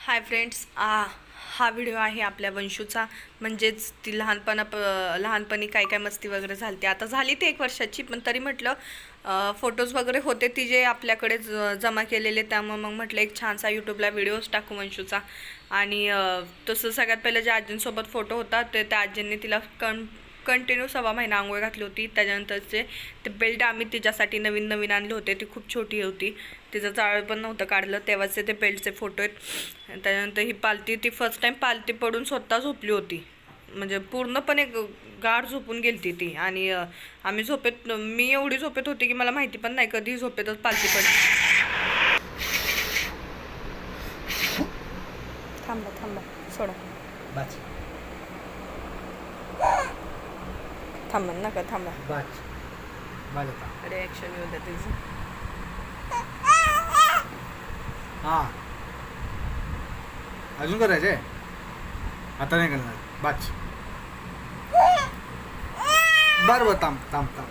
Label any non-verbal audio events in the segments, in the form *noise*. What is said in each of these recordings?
Hi friends आ हा video आहे आपल्या वंशूचा. म्हणजेच ती लहानपणा प लहानपणी काय काय मस्ती वगैरे झाली ती आता झाली ती एक वर्षाची पण तरी म्हटलं फोटोज वगैरे होते ती जे आपल्याकडे ज- जमा केलेले. त्यामुळे मग म्हटलं एक छानसा यूट्यूबला व्हिडिओज टाकू वंशूचा. आणि तसं सगळ्यात पहिलं ज्या आजींसोबत फोटो होता ते त्या आजींनी तिला कण कंटिन्यू सव्वा महिना आंघोळ घातली होती. त्याच्यानंतरचे ते बेल्ट आम्ही तिच्यासाठी नवीन नवीन आणले होते. ती खूप छोटी होती. तिचं चाळ पण नव्हतं काढलं. तेव्हाचे ते बेल्टचे फोटो आहेत. त्याच्यानंतर ही पालती ती फर्स्ट टाईम पालती पडून स्वतः झोपली होती. म्हणजे पूर्णपणे गाढ झोपून गेलती ती. आणि आम्ही झोपेत मी एवढी झोपेत होती की मला माहिती पण नाही कधी झोपेतच पालती पडली. थांबा थांबा सोडा बाच थांबा नका थांबा बाच बाच आता रिॲक्शन येऊ द्या तिचं हां. अजून करायचे आता नाही करणार. बाच बरं बरं थांब थांब थांब.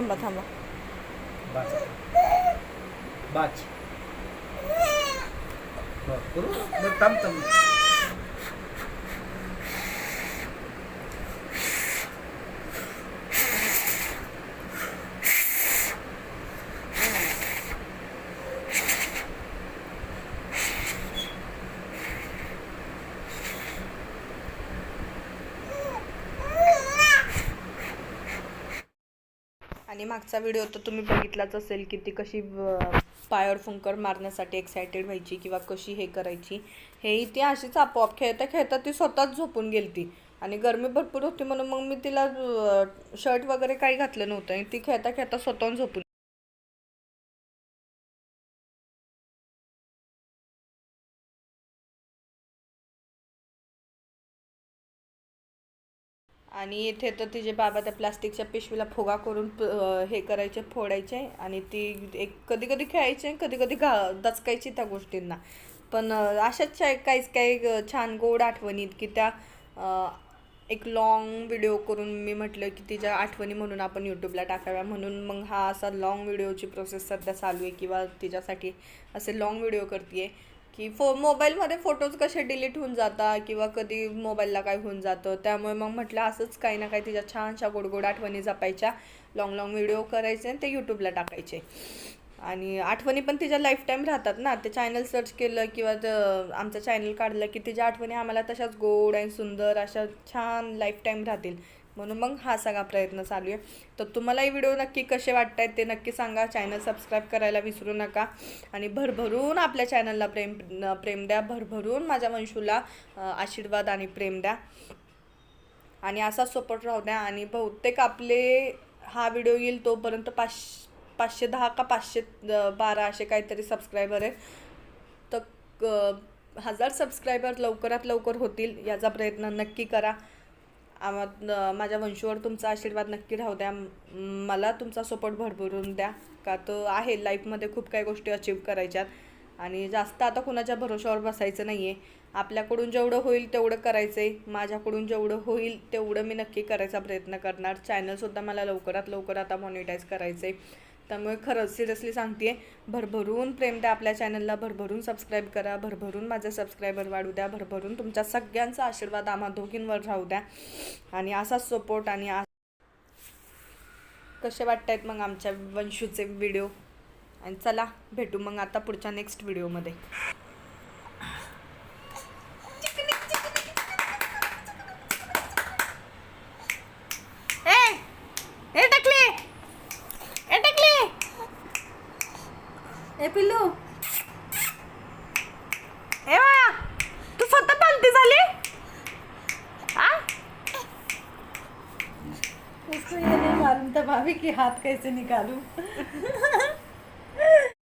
थांबा थांबा. बाच. बाच. *laughs* बरं करू? थांब थांब. आणि मागचा व्हिडिओ तर तुम्ही बघितलाच असेल की ती कशी अं, पायावर फुंकर मारण्यासाठी एक्सायटेड व्हायची किंवा कशी हे करायची. हेही ती अशीच आपोआप खेळता खेळता ती स्वतःच झोपून गेलती. आणि गरमी भरपूर होती म्हणून मग मी तिला शर्ट वगैरे काही घातलं नव्हतं आणि ती खेळता खेळता स्वतःहून झोपून आणि इथे तर तिचे बाबा त्या प्लास्टिकच्या पिशवीला फुगा करून हे करायचे फोडायचे आणि ती एक कधी कधी खेळायचे कधी कधी घा दचकायची त्या गोष्टींना. पण अशाच काहीच काही छान गोड आठवणीत की त्या एक लॉंग व्हिडिओ करून मी म्हटलं की तिच्या आठवणी म्हणून आपण यूट्यूबला टाकाव्या. म्हणून मग हा असा लॉंग व्हिडिओची प्रोसेस सध्या चालू आहे किंवा तिच्यासाठी असे लॉंग व्हिडिओ करते आहे की फो मोबाईलमध्ये फोटोज कसे डिलीट होऊन जातात किंवा कधी मोबाईलला काय होऊन जातं त्यामुळे मग म्हटलं असंच काही ना काही तिच्या छानशा गोडगोड आठवणी जपायच्या. लॉंग लॉंग व्हिडिओ करायचे आणि ते यूट्यूबला टाकायचे. आणि आठवणी पण तिच्या लाईफ टाईम राहतात ना. ते चॅनल सर्च केलं किंवा आमचं चॅनल काढलं की तिच्या आठवणी आम्हाला तशाच गोड आणि सुंदर अशा छान लाईफ टाईम राहतील. म्हणून मग हा सगळा प्रयत्न चालू आहे. तर तुम्हालाही व्हिडिओ नक्की कसे वाटत आहेत ते नक्की सांगा. चॅनल सबस्क्राईब करायला विसरू नका. आणि भरभरून आपल्या चॅनलला प्रेम प्रेम द्या. भरभरून माझ्या वंशूला आशीर्वाद आणि प्रेम द्या. आणि असा सपोर्ट राहू द्या. आणि बहुतेक आपले हा व्हिडिओ येईल तोपर्यंत पाच पाचशे दहा का पाचशे बारा असे काहीतरी सबस्क्रायबर आहे तर हजार सबस्क्रायबर लवकरात लवकर होतील याचा प्रयत्न नक्की करा. आम्हा माझ्या वंशीवर तुमचा आशीर्वाद नक्की राहू द्या. मला तुमचा सपोर्ट भरभरून द्या. का तो आहे लाईफमध्ये खूप काही गोष्टी अचीव करायच्यात. आणि जास्त आता कुणाच्या भरोशावर बसायचं नाही आहे आपल्याकडून जेवढं होईल तेवढं करायचं आहे माझ्याकडून जेवढं होईल तेवढं मी नक्की करायचा प्रयत्न करणार. चॅनलसुद्धा मला लवकरात लवकर आता मॉनिटाईज करायचं आहे त्यामुळे खरंच सिरियसली सांगते भरभरून प्रेम द्या आपल्या चॅनलला भरभरून सबस्क्राईब करा भरभरून माझे सबस्क्रायबर वाढू द्या भरभरून तुमच्या सगळ्यांचा आशीर्वाद आम्हा दोघींवर राहू द्या. आणि असाच सपोर्ट आणि कसे वाटत आहेत मग आमच्या वंशूचे व्हिडिओ आणि चला भेटू मग आता पुढच्या नेक्स्ट व्हिडिओमध्ये ए ए टाकली ए टाकली ए पिल्लू. ए वा तू स्वतः पालती झाली? आ? उसको ये नहीं मालूम था भाभी की हाथ कैसे निकालू? *laughs*